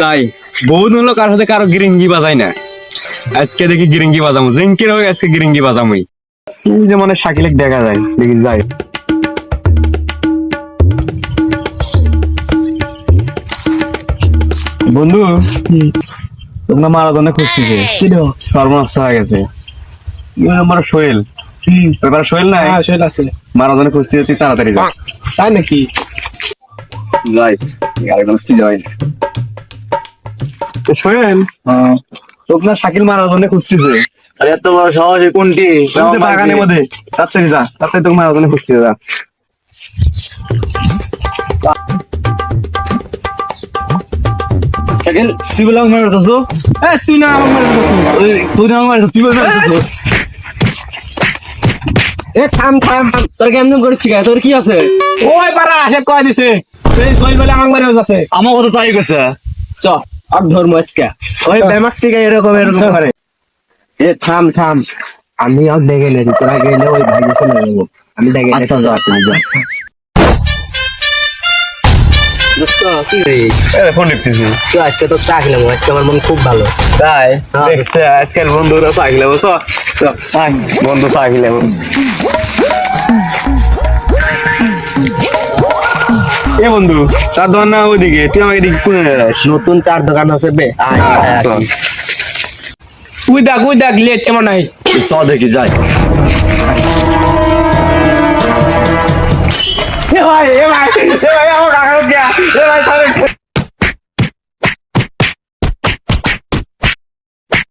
যাই বহুত হলো কার সাথে কারও গিরিঙ্গি বাজাই না আজকে দেখি গিরিঙ্গি বাজামো জিঙ্কির হোক আজকে গিরিঙ্গি বাজামই। যে মানে শাকিলেক দেখা যায় দেখি যাই। বন্ধু তোমরা মারা জন্য খুঁজতেছে। সর্বনষ্ট হয়ে গেছে। আমার সোহেল। এবার সোহেল নাই? সেটা আছে। মারা জন্য খুঁজতেছে তুই তাড়াতাড়ি যা। তাই নাকি? যাই গাড়িগুলো কি যাই তো সোহেল তোকে না শাকিল মারার জন্য খুঁজতেছে। আরে এত বড় সহজে কোনটি? বাগানের মধ্যে। তাড়াতাড়ি যা তাড়াতাড়ি তোকে মারার জন্য খুঁজতেছে যা। শাকিল তুই বলে আমাকে মারতেছো এ তুই না আমার মারে তুই না আমাকে মারতেছো তুই বলে মারতেছো এ থাম থাম থাম। তোর কেমন করছিস তোর কি আছে? ওই পারা আসে কয় দিছে? এই সই বলে আমার মারে যাচ্ছে আমার কথা তাই কইছে। চ। আর ধর্ম আজকে ওই বেমাক থেকে এরকম এরকম করে। এ থাম থাম। আমি আর দেখে নেই তোরা গেলে ওই ভাই আমি দেখে আচ্ছা যা তুমি যা। আজকে তো চা খেলাম আজকে আমার মন খুব ভালো। তাই? হ্যাঁ। আজকাল বন্ধুরা চাইলে বস বন্ধু চাইলে এ বন্ধু চার দোকান না ওইদিকে তুই আমাকে দিক কোনে নতুন চার দোকান আছে বে। উই দেখ উই দেখ লেট মনে হয়। চ দেখি যাই। এ ভাই এ ভাই এ ভাই আমার কাকা দিয়া এ ভাই